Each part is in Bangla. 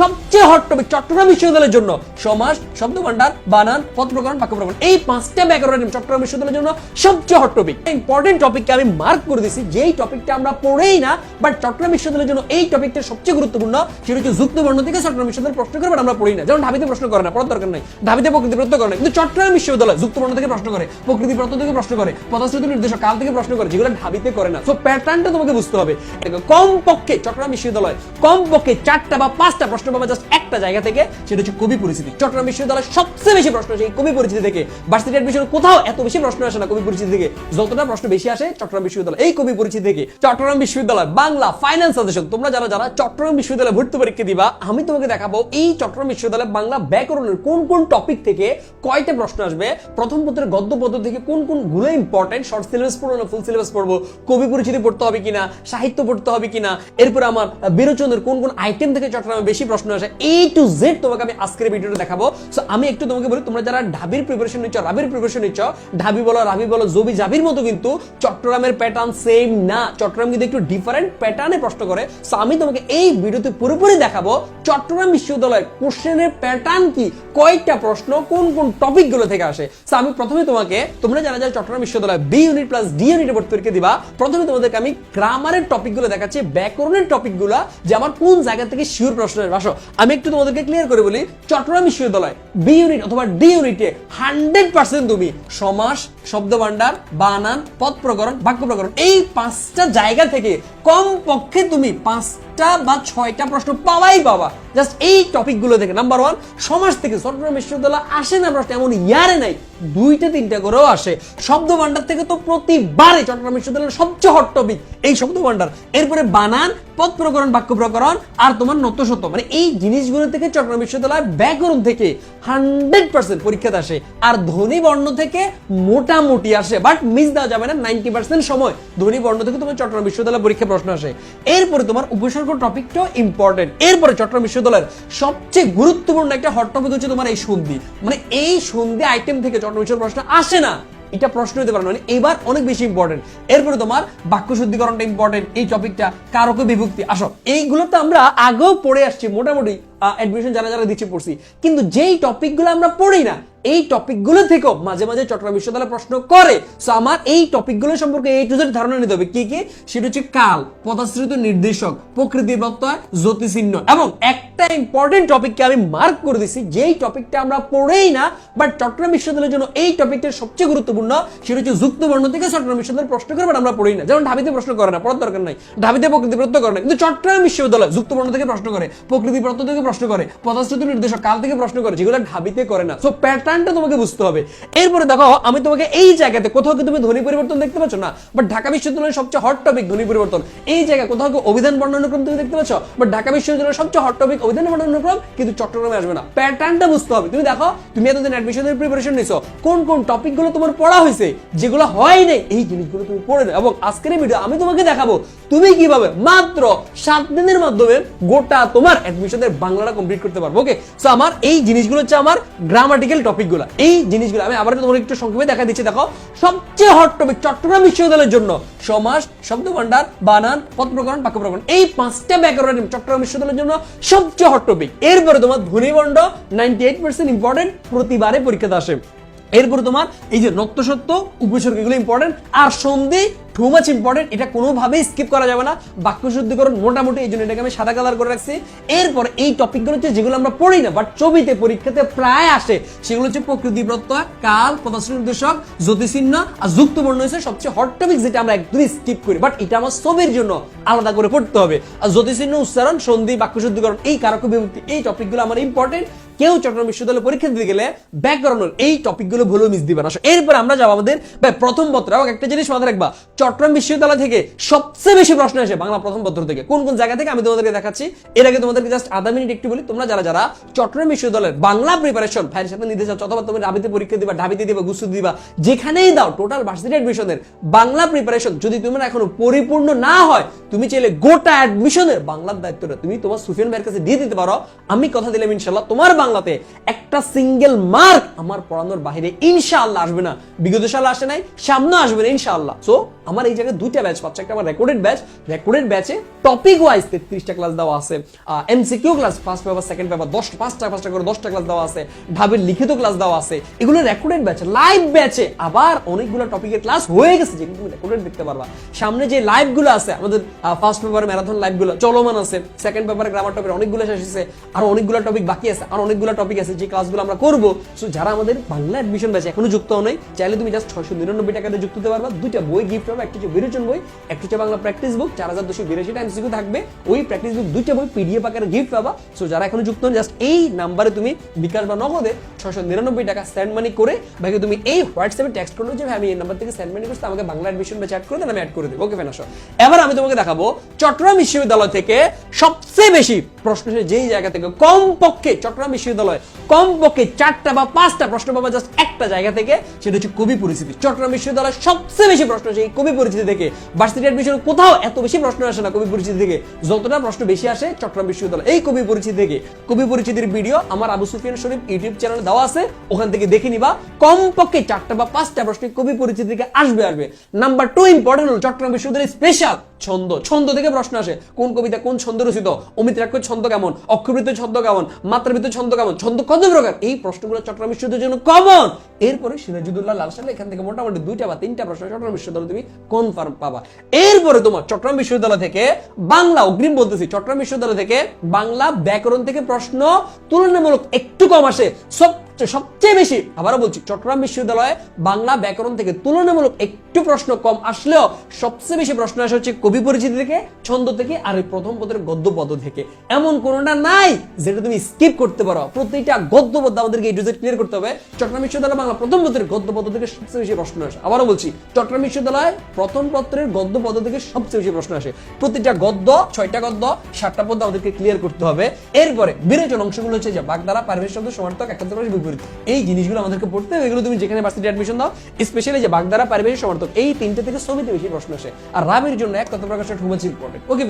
সবচেয়ে হট টপিক চট্টগ্রাম বিশ্ববিদ্যালয়ের জন্য। সমাস শব্দ ভান্ডার বানান পদ প্রকরণ বাক্য প্রকরণ এই পাঁচটা ব্যাকরণ চট্টগ্রাম বিশ্ববিদ্যালয়ের জন্য সবচেয়ে হট টপিক ইম্পর্টেন্ট টপিককে আমি মার্ক করে দিছি যেই টপিকটা আমরা পড়েই না বাট চট্টগ্রাম বিশ্ববিদ্যালয়ের জন্য এই টপিকটা সবচেয়ে গুরুত্বপূর্ণ, সেটা হচ্ছে যুক্ত বর্ণ থেকে চট্টগ্রাম বিশ্ববিদ্যালয় প্রশ্ন করে, but আমরা পড়ি না। যেমন ঢাবিতে প্রশ্ন করে না, পড়ার দরকার নাই। ঢাবিতে প্রকৃতি প্রত্য করে কিন্তু চট্টগ্রাম বিশ্ববিদ্যালয় যুক্ত বর্ণ থেকে প্রশ্ন করে, প্রকৃতি প্রত্য থেকে প্রশ্ন করে, পদাশ্রিত নির্দেশক কাল থেকে প্রশ্ন করে, যেগুলো ঢাবিতে করে না। সো প্যাটার্নটা তোমাকে বুঝতে হবে। কম পক্ষে চট্টগ্রাম বিশ্ববিদ্যালয় কম পক্ষে চারটা বা পাঁচটা প্রশ্ন পাবে জাস্ট একটা জায়গা থেকে, সেটা হচ্ছে কবি পরিস্থিতি চট্টগ্রাম বিশ্ববিদ্যালয় সবচেয়ে বেশি প্রশ্ন আসে এই কবি পরিচিতি থেকে। ভার্সিটি অ্যাডমিশন কোথাও এত বেশি প্রশ্ন আসে না কবি পরিচিতি থেকে। যতটা প্রশ্ন বেশি আসে চট্টগ্রাম বিশ্ববিদ্যালয় এই কবি পরিচিতি থেকে। চট্টগ্রাম বিশ্ববিদ্যালয়, বাংলা ফাইন্যান্স সাজেশন তোমরা যারা যারা চট্টগ্রাম বিশ্ববিদ্যালয়ে ভর্তি পরীক্ষা দিবা, আমি তোমাকে দেখাবো এই চট্টগ্রাম বিশ্ববিদ্যালয় বাংলা ব্যাকরণের কোন কোন টপিক থেকে কয়টা প্রশ্ন আসবে, প্রথম পত্রের গদ্য পদ্য থেকে কোন কোনগুলো ইম্পর্টেন্ট শর্ট সিলেবাস পড়ব না ফুল সিলেবাস পড়ব, কবি পরিচিতি পড়তে হবে কিনা, সাহিত্য পড়তে হবে কিনা, এরপর আমার বিরোচনের কোন কোন আইটেম থেকে চট্টগ্রামে বেশি প্রশ্ন আসে এ টু জেড তোমাকে আমি আজকের ভিডিওতে দেখাবো। সো আমি একটু তোমাকে বলি, তোমরা যারা ঢাবির প্রিপারেশন নিচ্ছ, রাবির প্রিপারেশন নিচ্ছ, ঢাবি বলো, রাবি বলো, জবি, জাবির মতো কিন্তু চট্টগ্রামের প্যাটার্ন সেম না। চট্টগ্রাম কিন্তু একটু ডিফারেন্ট প্যাটার্নে প্রশ্ন করে। সো আমি তোমাকে এই ভিডিওতে পুরোপুরি দেখাবো, চট্টগ্রাম বিশ্ববিদ্যালয়ের কোশ্চেনের প্যাটার্ন কি? কয়টা প্রশ্ন, কোন কোন টপিকগুলো থেকে আসে? সো আমি প্রথমে তোমাকে, তোমরা যারা যারা চট্টগ্রাম বিশ্ববিদ্যালয় বি ইউনিট প্লাস ডি ইউনিটে ভর্তি পরীক্ষা দিবা, প্রথমে তোমাদেরকে আমি গ্রামারের টপিকগুলো দেখাচ্ছি, ব্যাকরণের টপিকগুলো, যে আমার কোন জায়গা থেকে শিওর প্রশ্ন আসো, আমি একটু তোমাদেরকে ক্লিয়ার করে বলি, চট্টগ্রাম বিশ্ববিদ্যালয় বি ইউনিট অথবা ডি ইউনিটে হান্ড্রেড পার্সেন্ট তুমি সমাস শব্দ ভান্ডার বানান, পদ প্রকরণ, বাক্য প্রকরণ, এই পাঁচটা জায়গা থেকে কম পক্ষে তুমি পাঁচটা বা ছয়টা প্রশ্ন পাওয়াই পাবা জাস্ট এই টপিকগুলো থেকে নাম্বার ওয়ান সমাজ থেকে চট্টগ্রাম বিশ্ববিদ্যালয় আসে না প্রশ্ন এমন ইয়ারে নাই। দুইটা, তিনটা করেও আসে। শব্দ ভান্ডার থেকে তো প্রতিবারে চট্টগ্রাম বিশ্ববিদ্যালয়ের সবচেয়ে হট টপিক এই শব্দ ভান্ডার এরপরে বানান, পদ প্রকরণ, বাক্য প্রকরণ আর তোমার নত সত্য মানে এই জিনিসগুলো থেকে চট্টগ্রাম বিশ্ববিদ্যালয় ব্যাকরণ থেকে হান্ড্রেড পার্সেন্ট পরীক্ষাতে আসে। আর ধ্বনি বর্ণ থেকে মোটামুটি আসে। বাট মিস দেওয়া যাবে না নাইনটি পার্সেন্ট সময়। ধ্বনি বর্ণ থেকে তোমার চট্টগ্রাম বিশ্ববিদ্যালয় পরীক্ষা প্রশ্ন আসে। এরপরে তোমার উপসর্গ টপিকটাও ইম্পর্টেন্ট এরপরে চট্টগ্রাম বিশ্ববিদ্যালয়ের সবচেয়ে গুরুত্বপূর্ণ একটা হট টপিক হচ্ছে তোমার এই সন্ধি। মানে এই সন্ধি আইটেম থেকে চট্টগ্রাম বিশ্ববিদ্যালয় প্রশ্ন আসে না। এটা প্রশ্ন হতে পারে মানে এবার অনেক বেশি ইম্পর্টেন্ট এরপরে তোমার বাক্য শুদ্ধিকরণটা ইম্পর্টেন্ট এই টপিকটা কারকে বিভক্তি? আসো এইগুলো তো আমরা আগেও পড়ে আসছি মোটামুটি। অ্যাডমিশন যারা যারা দিচ্ছে পড়ছি। কিন্তু যেই টপিকগুলো আমরা পড়ি না, এই টপিকগুলো থেকেও মাঝে মাঝে চট্টগ্রাম বিশ্ববিদ্যালয় প্রশ্ন করে। সো আমার এই টপিকগুলো সম্পর্কে এই টু জেড ধারণা নিতে হবে। কি কি? সেটা হচ্ছে কাল, পদাশ্রিত নির্দেশক প্রকৃতির প্রত্যয় জ্যোতিচিহ্ন এবং একটা ইম্পর্টেন্ট টপিককে আমি মার্ক করে দিছি। যেই টপিকটা আমরা পড়েই না বাট চট্টগ্রাম বিশ্ববিদ্যালয়ের জন্য এই টপিকটা সবচেয়ে গুরুত্বপূর্ণ, সেটা হচ্ছে যুক্ত বর্ণ থেকে চট্টগ্রাম বিশ্ববিদ্যালয় প্রশ্ন করে বাট আমরা পড়ি না। যেমন ঢাবিতে প্রশ্ন করে না, পড়ার দরকার নাই। ঢাবিতে প্রকৃতি প্রত্যয় করে না। কিন্তু চট্টগ্রাম বিশ্ববিদ্যালয় যুক্ত বর্ণ থেকে প্রশ্ন করে প্রকৃতি প্রত্যয় থেকে প্রশ্ন করে পদাশ্রিত নির্দেশক কাল থেকে প্রশ্ন করে, যেগুলো ঢাবিতে করে না। সো প্যাটার্নটা তোমাকে বুঝতে হবে। এরপরে দেখো, আমি তোমাকে এই জায়গাতে কোথাও কি তুমি ধ্বনি পরিবর্তন দেখতে পাচ্ছ? না। বাট ঢাকা বিশ্ববিদ্যালয়ের সবচেয়ে হট টপিক ধ্বনি পরিবর্তন। এই জায়গায় কোথাও কি অভিধান বর্ণানুক্রম তুমি দেখতে পাচ্ছ? বাট ঢাকা বিশ্ববিদ্যালয়ের সবচেয়ে হট টপিক অভিধান বর্ণানুক্রম কিন্তু চট্টগ্রামে আসবে না। প্যাটার্নটা বুঝতে হবে। তুমি দেখো, তুমি এতদিন অ্যাডমিশনের প্রিপারেশন নিছো। কোন কোন টপিকগুলো তোমার পড়া হয়েছে, যেগুলো হয় নাই, এই জিনিসগুলো তুমি পড়ে নাও। এবং আজকের ভিডিও আমি তোমাকে দেখাবো, তুমি কীভাবে মাত্র সাত দিনের মাধ্যমে গোটা তোমার অ্যাডমিশনের বাংলাটা কমপ্লিট করতে পারব। ওকে সো আমার এই জিনিসগুলো হচ্ছে আমার গ্রামাটিক্যাল টপিকগুলো এই জিনিসগুলো আমি আবার তোমাকে একটু সংক্ষেপে দেখা দিচ্ছি। দেখো, সবচেয়ে হট টপিক চট্টগ্রাম বিশ্ববিদ্যালয়ের জন্য সমাস শব্দ ভান্ডার বানান পদ প্রকরণ বাক্য প্রকরণ এই পাঁচটা ব্যাকরণ চট্টগ্রাম বিশ্ববিদ্যালয়ের জন্য সবচেয়ে হট টপিক এরপরে তোমার ধ্বনিবণ্ড নাইনটি এইট পার্সেন্ট ইম্পর্টেন্ট প্রতিবারে পরীক্ষাতে আসে। এরপরে তোমার এই যে নত্য সত্য উপসর্গ এগুলো ইম্পর্টেন্ট আর সন্ধি টু মাচ ইম্পর্টেন্ট এটা কোনোভাবেই স্কিপ করা যাবে না। বাক্য শুদ্ধিকরণ মোটামুটি এই জন্য এটাকে আমি সাদা কালার করে রাখছি। এরপর এই টপিকগুলো হচ্ছে যেগুলো আমরা পড়ি না বাট ছবিতে, পরীক্ষাতে প্রায় আসে। সেগুলো হচ্ছে প্রকৃতি প্রত্যয়, কাল পদাশ্রী নির্দেশক জ্যোতিচিহ্ন আর যুক্ত বর্ণ হচ্ছে সবচেয়ে হট টপিক যেটা আমরা একদমই স্কিপ করি। বাট এটা আমার ছবির জন্য আলাদা করে পড়তে হবে। আর জ্যোতিচিহ্ন উচ্চারণ, সন্ধি, বাক্য শুদ্ধিকরণ, এই কারক বিভক্তি এই টপিকগুলো আমার ইম্পর্টেন্ট কেউ চট্টগ্রাম বিশ্ববিদ্যালয়ে পরীক্ষা দিতে গেলে ব্যাকরণের এই টপিকগুলো ভুলেও মিস দিবে না। এরপর আমরা যাব আমাদের প্রথম পত্র। এবং একটা জিনিস মাথায় রাখবা। চট্টগ্রাম বিশ্ববিদ্যালয় থেকে সবচেয়ে বেশি প্রশ্ন আসে বাংলা প্রথম পত্র থেকে। কোন কোন জায়গা থেকে আমি তোমাদেরকে দেখাচ্ছি। এর আগে তোমাদেরকে জাস্ট আধা মিনিট একটু বলি। তোমরা যারা যারা চট্টগ্রাম বিশ্ববিদ্যালয়ের বাংলা প্রিপারেশন ভাইয়ের সাথে নিতে চাচ্ছ অথবা তুমি রাবিতে পরীক্ষা দিবা, ঢাবিতে দিবা গুসু দিবা, যেখানেই দাও টোটাল ভার্সিটি অ্যাডমিশনের বাংলা প্রিপারেশন যদি তোমার এখনও পরিপূর্ণ না হয়, তুমি চাইলে গোটা অ্যাডমিশনের বাংলার দায়িত্বটা তুমি তোমার সুফিয়ান ভাইয়ের কাছে দিয়ে দিতে পারো। আমি কথা দিলাম ইনশাল্লাহ তোমার বাংলা বাংলাতে একটা সিঙ্গেল মার্ক আমার পড়ানোর বাইরে ইনশাআল্লাহ আসবে না। বিগত সালে আসে নাই, সামনে আসবে না ইনশাআল্লাহ। সো আমার এই জায়গায় দুইটা ব্যাচ পাচ্ছে। একটা আমার রেকর্ডেড ব্যাচ রেকর্ডেড ব্যাচে টপিক ওয়াইজ তেত্রিশটা ক্লাস দেওয়া আছে। MCQ class first paper second paper দশটা পাঁচটা পাঁচটা করে দশটা ক্লাস দেওয়া আছে। ঢাবের লিখিত ক্লাস দেওয়া আছে। এগুলো রেকর্ডেড ব্যাচ লাইভ ব্যাচে আবার অনেকগুলো টপিকের ক্লাস হয়ে গেছে, যেগুলো তুমি রেকর্ডেড দেখতে পারবা। সামনে যে লাইভগুলো আছে, আমাদের ফার্স্ট পেপার ম্যারাথন লাইভগুলো চলমান আছে। সেকেন্ড পেপারে গ্রামার টপিক অনেকগুলো শেষ হয়েছে। আর অনেকগুলো টপিক বাকি আছে, আর অনেকগুলো টপিক আছে, যে ক্লাসগুলো আমরা করব। সো যারা আমাদের বাংলা অ্যাডমিশন ব্যাচে এখনও যুক্ত হও চাইলে তুমি জাস্ট ছয়শো নিরানব্বই টাকাতে যুক্ত হতে পারবা। দুইটা বই গিফট হবে, একটা হচ্ছে বিরোচন বই, একটা হচ্ছে বাংলা প্র্যাকটিস বুক চার হাজার দুশো বিরাশিটা এমসিকিউ থাকবে। ওই প্র্যাকটিস বুক দুইটা বই পিডিএফ আকারে গিফট পাবা। সো যারা এখনও যুক্ত হন জাস্ট এই নাম্বারে তুমি বিকাশ বা নগদে ছয়শো নিরানব্বই টাকা সেন্ড মানি করে বাকি তুমি এই হোয়াটসঅ্যাপে টেক্সট করল যে আমি এই নাম্বার থেকে সেন্ড মানি করছি, আমাকে বাংলা অ্যাডমিশন ব্যাচ অ্যাড করে দেন, আমি অ্যাড করে দেবো। ওকে ফেন আসো। এবার আমি তোমাকে দেখাবো চট্টগ্রাম বিশ্ববিদ্যালয় থেকে সবচেয়ে বেশি প্রশ্ন যেই জায়গা থেকে কম পক্ষে চট্টগ্রাম বিশ্ববিদ্যালয়। কমপক্ষে চারটা বা পাঁচটা প্রশ্ন পাবা জাস্ট একটা জায়গা থেকে, সেটা হচ্ছে কবি পরিচিতি চট্টগ্রাম বিশ্ববিদ্যালয় সবচেয়ে বেশি প্রশ্ন আসে এই কবি পরিচিতি থেকে ভার্সিটি অ্যাডমিশন কোথাও এত বেশি প্রশ্ন আসে না কবি পরিচিতি থেকে। যতটা প্রশ্ন বেশি আসে চট্টগ্রাম বিশ্ববিদ্যালয়। এই কবি পরিচিতি থেকে কবি পরিচিতির ভিডিও আমার আবু সুফিয়ান শরীফ ইউটিউব চ্যানেলে দেওয়া আছে, ওখান থেকে দেখে নিবা। কম পক্ষে চারটা বা পাঁচটা প্রশ্ন কবি পরিচিতি থেকে আসবে আসবে। নাম্বার টু ইম্পর্টেন্ট হলো চট্টগ্রাম বিশ্ববিদ্যালয়ের স্পেশাল ছন্দ। ছন্দ থেকে প্রশ্ন আসে। কোন কবিতা কোন ছন্দ রচিত? অমিত রাক্ষর ছন্দ কেমন? অক্ষরবৃত্ত ছন্দ কেমন? মাত্রাবৃত্ত ছন্দ কেমন? ছন্দ কত প্রকার? এই প্রশ্নগুলো চট্টগ্রাম বিশ্ববিদ্যালয়ের জন্য কমন এরপরে সিরাজুদ্দৌল্লাহ লাল সালে এখান থেকে মোটামুটি দুইটা বা তিনটা প্রশ্ন, চট্টগ্রাম বিশ্ববিদ্যালয় তুমি কনফার্ম পাবা। এরপরে তোমার চট্টগ্রাম বিশ্ববিদ্যালয় থেকে বাংলা অগ্রিম বলতেছি, চট্টগ্রাম বিশ্ববিদ্যালয় থেকে বাংলা ব্যাকরণ থেকে প্রশ্ন তুলনামূলক একটু কম আসে। সব সবচেয়ে বেশি, আবারও বলছি, চট্টগ্রাম বিশ্ববিদ্যালয়ে বাংলা ব্যাকরণ থেকে তুলনামূলক একটু প্রশ্ন কম আসলেও সবচেয়ে বেশি প্রশ্ন আসে হচ্ছে কবি পরিচিতি থেকে, ছন্দ থেকে আর এই প্রথম পদের গদ্য পদ থেকে। এমন কোনটা নাই যেটা তুমি স্কিপ করতে পারো। প্রতিটা গদ্য পদ আমাদেরকে এই ডিজিট ক্লিয়ার করতে হবে। চট্টগ্রাম বিশ্ববিদ্যালয় বাংলা প্রথম পত্রের গদ্য পদ থেকে সবচেয়ে বেশি প্রশ্ন আসে। আবারও বলছি, চট্টগ্রাম বিশ্ববিদ্যালয় প্রথম পত্রের গদ্য পদ থেকে সবচেয়ে বেশি প্রশ্ন আসে। প্রতিটা গদ্য, ছয়টা গদ্য, সাতটা পদ আমাদেরকে ক্লিয়ার করতে হবে। এরপরে বিরোচন অংশগুলো হচ্ছে যে বাগধারা পারিবেশ শব্দ সমার্থক একান্তর বিপরীত এই জিনিসগুলো আমাদেরকে পড়তে হবে, এগুলো তুমি যেখানে ভার্সিটি অ্যাডমিশন দাও স্পেশালি যে পারিবেশ সমর্থক, এই তিনটে থেকে বেশি প্রশ্ন আসে। আর জন্য এক খুব ইম্পর্টেন্ট ওকে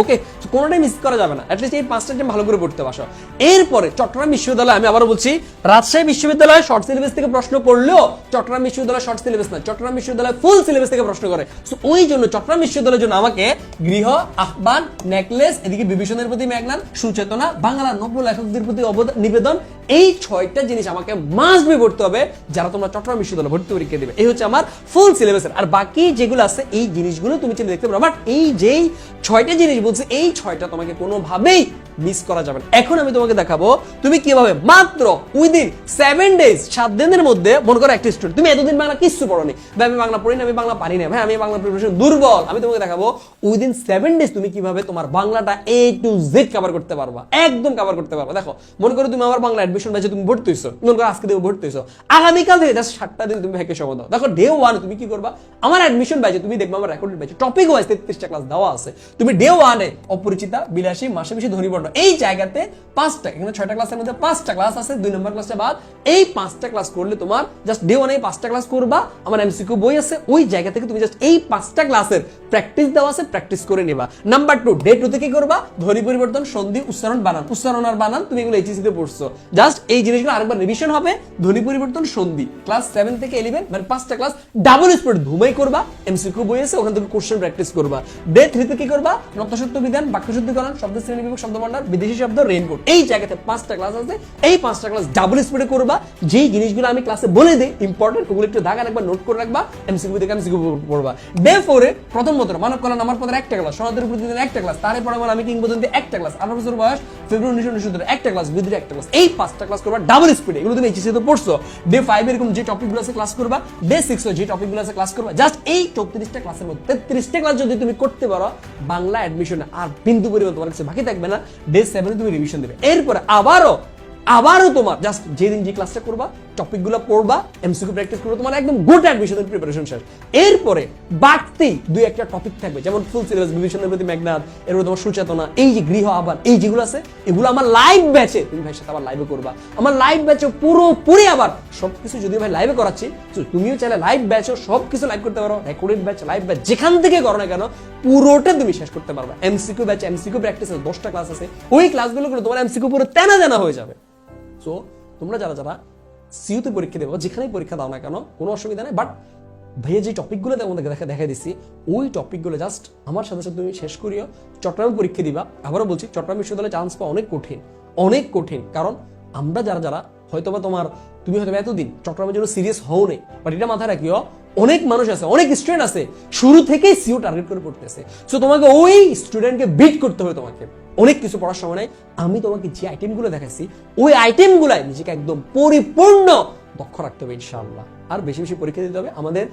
ওকে কোনোটাই মিস করা যাবে না। অ্যাটলিস্ট এই পাঁচটা যে ভালো করে পড়তে পারো এরপরে চট্টগ্রাম বিশ্ববিদ্যালয়, আমি বলছি, রাজশাহী বিশ্ববিদ্যালয় শর্ট সিলেবাস থেকে প্রশ্ন করলেও চট্টগ্রাম বিশ্ববিদ্যালয় শর্ট সিলেবাস না, চট্টগ্রাম বিশ্ববিদ্যালয় ফুল সিলেবাস থেকে প্রশ্ন করে। সো ওই জন্য চট্টগ্রাম বিশ্ববিদ্যালয়ের জন্য আমাকে গৃহ, আহ্বান নেকলেস এদিকে বিভীষণের প্রতি ম্যাগনান সুচেতনা, বাংলা নব্য লেখকদের প্রতি নিবেদন এই ছয়টা জিনিস আমাকে মাস্ট বি পড়তে হবে, যারা তোমরা চট্টগ্রাম বিশ্ববিদ্যালয় ভর্তি পরীক্ষা দেবে। এই হচ্ছে আমার ফুল সিলেবাসের আর বাকি যেগুলো আছে, এই জিনিসগুলো তুমি চিন্তা দেখতে পারো। বাট এই যেই ছয়টা জিনিস বলছে, এই ছয়টা তোমাকে কোনোভাবেই মিস করা যাবে এখন আমি তোমাকে দেখাবো, তুমি কীভাবে মাত্র উইদিন সেভেন ডেজ সাত দিনের মধ্যে, মনে করো একটা স্টুডেন্ট তুমি এতদিন বাংলা কিচ্ছু পড়ো নি ভাই, আমি বাংলা পড়ি না আমি বাংলা পারি না ভাই, আমি বাংলা প্রিপারেশন দুর্বল। আমি তোমাকে দেখাবো উইদিন সেভেন ডেজ তুমি কীভাবে তোমার বাংলাটা এ টু জেড কভার করতে পারবা। একদম কভার করতে পারবা। দেখো, মনে করো তুমি আমার বাংলা অ্যাডমিশন ব্যাচে তুমি ভর্তি হইছো। মনে করো আজকে তুমি ভর্তি হইছো। আগামীকাল থেকে জাস্ট সাতটা দিন তুমি ভাইকে সময় দাও। দেখো ডে ওয়ান তুমি কি করবা? আমার অ্যাডমিশন ব্যাচে তুমি দেখবা, আমার রেকর্ডেড ব্যাচে টপিক ওয়াইজ তেত্রিশটা ক্লাস দেওয়া আছে। তুমি ডে ওয়ানে অপরিচিতা, বিলাসী, মাসে বেশি ধনীবর্ণ এই জায়গাতে পাঁচটা, এখানে ছয়টা ক্লাসের মধ্যে পাঁচটা ক্লাস আছে, দুই নম্বর ক্লাসটা বাদ। এই পাঁচটা ক্লাস করলে তোমার জাস্ট ডে ওয়ানে পাঁচটা ক্লাস করবা, আমার এমসিকিউ বই আছে, ওই জায়গা থেকে তুমি জাস্ট এই পাঁচটা ক্লাসের প্র্যাকটিস দেওয়া আছে প্র্যাকটিস করে নেবা। নাম্বার টু ডে টু থেকে করবা ধ্বনি পরিবর্তন, সন্ধি, উচ্চারণ, বানান। উচ্চারণ আর বানান তুমি এগুলো এইচএসি তে পড়ছো। জাস্ট এই জিনিসগুলো আরেকবার রিভিশন হবে ধ্বনি পরিবর্তন, সন্ধি। ক্লাস সেভেন থেকে ইলেভেন মানে পাঁচটা ক্লাস ডাবল স্পিড ঘুমাই করবা এমসিকিউ বই আছে, ওখান থেকে কোশ্চেন প্র্যাকটিস করবা। ডে থ্রিতে কি করবা? নতসত্য বিধান বাক্য শুদ্ধিকরণ শব্দ শ্রেণি বিভাগ, শব্দ ভান্ডার বিদেশি শব্দ রেইনকোট এই জায়গাতে পাঁচটা ক্লাস আছে। এই পাঁচটা ক্লাস ডাবল স্পিডে করবা। যেই জিনিসগুলো আমি ক্লাসে বলে দিই ইম্পর্টেন্ট ওগুলো একটু দাগা রাখবা নোট করে রাখবা। এমসিকিউ থেকে এমসিকিউ পড়বা। ডে ফোরে প্রথম মতো মানব কল্যাণ আমার পদের একটা ক্লাস সনাতনের প্রতিদিন একটা ক্লাস তারপরে আমার আমি কিংবদন্তি একটা ক্লাস আঠারো বছর বয়স, ফেব্রুয়ারি উনিশশো উনিশশো একটা ক্লাস বিদ্রোহ একটা ক্লাস এই পাঁচটা ক্লাস করবা ডাবল স্পিডে এগুলো তুমি এইচএসি তে পড়ছো। ডে ফাইভ এরকম যে টপিকগুলো আছে ক্লাস করবা ডে সিক্স যে টপিকগুলো আছে ক্লাস করবা। জাস্ট এই চৌত্রিশটা ক্লাসের মধ্যে তেত্রিশটা ক্লাস যদি তুমি করতে পারো, বাংলা অ্যাডমিশন আর বিন্দু পরিমাণ তোমার কাছে বাকি থাকবে না। ডে সেভেনে তুমি রিভিশন দেবে। এরপরে আবারও আবারও তোমার জাস্ট যেদিন যে ক্লাসটা করবা টপিকগুলো পড়বা এমসিকিউ প্র্যাকটিস করবে, তোমার একদম গুড অ্যাডমিশনের প্রিপারেশন শেষ। এরপরে বাড়তি দুই একটা টপিক থাকবে, যেমন ফুল সিলেবাস বিভীষণের প্রতি মেঘনাথ এরপর তোমার সুচেতনা, এই যে গৃহ আবার এই যেগুলো আছে, এগুলো আমার লাইভ ব্যাচে তুমি ভাইয়ের সাথে আবার লাইভে করবা। আমার লাইভ ব্যাচে পুরোপুরি আবার সবকিছু যদি ভাই লাইভে করাচ্ছি তুমিও চাইলে লাইভ ব্যাচও সবকিছু লাইভ করতে পারো রেকর্ডেড ব্যাচ লাইভ ব্যাচ যেখান থেকে করো না কেন, পুরোটা তুমি শেষ করতে পারবা। এমসিকিউ ব্যাচ এমসিকিউ প্র্যাকটিস দশটা ক্লাস আছে, ওই ক্লাসগুলো করে তোমার এমসিকিউ পুরো তেনা জানা হয়ে যাবে। সো তোমরা যারা যারা সিইউতে পরীক্ষা দেবো, যেখানেই পরীক্ষা দাও না কেন, কোনো অসুবিধা নেই। বাট ভাইয়া যে টপিকগুলো তোমাদেরকে দেখা দেখা দিছি। ওই টপিকগুলো জাস্ট আমার সাথে সাথে তুমি শেষ করিও। চট্টগ্রামে পরীক্ষা দিবা। আবারও বলছি, চট্টগ্রাম বিশ্ববিদ্যালয়ে চান্স পাওয়া অনেক কঠিন। অনেক কঠিন। কারণ আমরা যারা যারা, হয়তোবা তোমার তুমি হয়তো এতদিন চট্টগ্রামের জন্য সিরিয়াস হও নেই বাট এটা মাথায় রাখিও অনেক মানুষ আছে, অনেক স্টুডেন্ট আছে, শুরু থেকেই সিও টার্গেট করে পড়তেছে। সো তোমাকে ওই স্টুডেন্টকে বিট করতে হবে তোমাকে। অনেক কিছু পড়ার সময় নাই। আমি তোমাকে যে আইটেমগুলো দেখাচ্ছি ওই আইটেমগুলাই নিজেকে একদম পরিপূর্ণ দক্ষ রাখতে হবে ইনশাআল্লাহ। আর বেশি বেশি পরীক্ষা দিতে হবে। আমাদের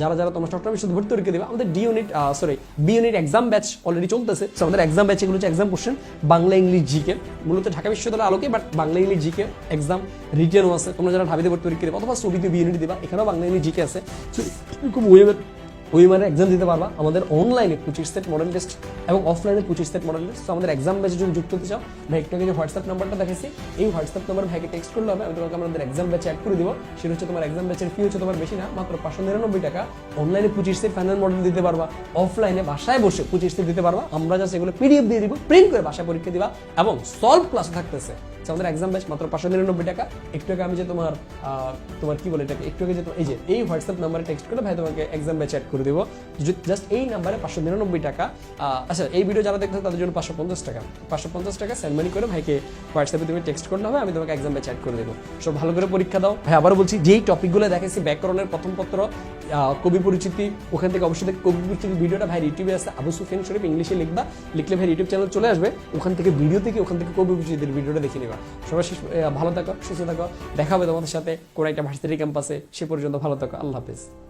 যারা যারা তোমার চট্টগ্রামে শুধু ভর্তি পরীক্ষা দেবে, আমাদের D unit sorry B unit exam batch already চলতেছে। সো আমাদের এক্সাম ব্যাচ এগুলো হচ্ছে exam question Bangla, English GK মূলত ঢাকা বিশ্ববিদ্যালয়ের আলোকে but Bangla, English GK exam রিটেনও আছে। তোমরা যারা ঢাবিতে ভর্তি পরীক্ষা দেবে, অথবা ছবিতে বি ইউনিট দিবা, এখানেও বাংলা, ইংলিশ জিকে আছে। খুব ওয়েবে ওইমারে এক্সাম দিতে পারবা। আমাদের অনলাইনে পঁচিশ সেট মডেল টেস্ট এবং অফলাইনে পঁচিশ সেট মডেল টেস্ট তো আমাদের এক্সাম ব্যাচে যদি যুক্ত হতে চাও ভাই একটু যে হোয়াটসঅ্যাপ নাম্বারটা দেখেছি এই হোয়াটসঅ্যাপ নাম্বার ভাইকে টেক্সট করলে হবে। আমি তোমাকে আমাদের এক্সাম ব্যাচে অ্যাড করে দিব। সেটা হচ্ছে তোমার এক্সাম ব্যাচের ফি হচ্ছে তোমার বেশি না, মাত্র পাঁচশো নিরানব্বই টাকা। অনলাইনে পঁচিশ সেট ফাইনাল মডেল দিতে পারবা অফলাইনে বাসায় বসে পঁচিশ সেট দিতে পারবা। আমরা জাস্ট এগুলো পিডিএফ দিয়ে দিব প্রিন্ট করে বাসায় পরীক্ষা দিবা এবং সলভ ক্লাস থাকতেছে। আমাদের এক্সাম ব্যাচ মাত্র পাঁচশো নিরানব্বই টাকা। একটু আগে আমি যে তোমার তোমার কি বলে এটাকে? একটু আগে যে এই যে, এই হোয়াটসঅ্যাপ নাম্বারে টেক্সট করে ভাই তোমাকে এক্সাম ব্যাচ অ্যাড করে দেবো। জাস্ট এই নাম্বারে পাঁচশো নিরানব্বই টাকা আচ্ছা এই ভিডিও যারা দেখতে তাদের জন্য পাঁচশো পঞ্চাশ টাকা। পাঁচশো পঞ্চাশ টাকা সেন্ড মানি করে ভাইকে হোয়াটসঅ্যাপে তুমি টেক্সট করলে হবে, আমি তোমাকে এক্সাম অ্যাড করে দেবো। সো ভালো করে পরীক্ষা দাও। ভাই আবার বলছি, যেই টপিকগুলো দেখেছি ব্যাকরণের প্রথম পত্র কবি পরিচিতি, ওখান থেকে অবশ্যই দেখ- কবি পরিচিতি ভিডিওটা ভাই ইউটিউবে আছে, আবু সুফিয়ান শরীফ ইংলিশে লিখবা, লিখলে ভাই ইউটিউব চ্যানেল চলে আসবে, ওখান থেকে ভিডিও থেকে ওখান থেকে কবি পরিচিতির ভিডিওটা দেখে নিবা। সবাই ভালো থাকো, সুস্থ থাকো, দেখা হবে তোমাদের সাথে কোন একটা ভার্সিটি ক্যাম্পাসে, সে পর্যন্ত ভালো থাকো, আল্লাহ হাফেজ।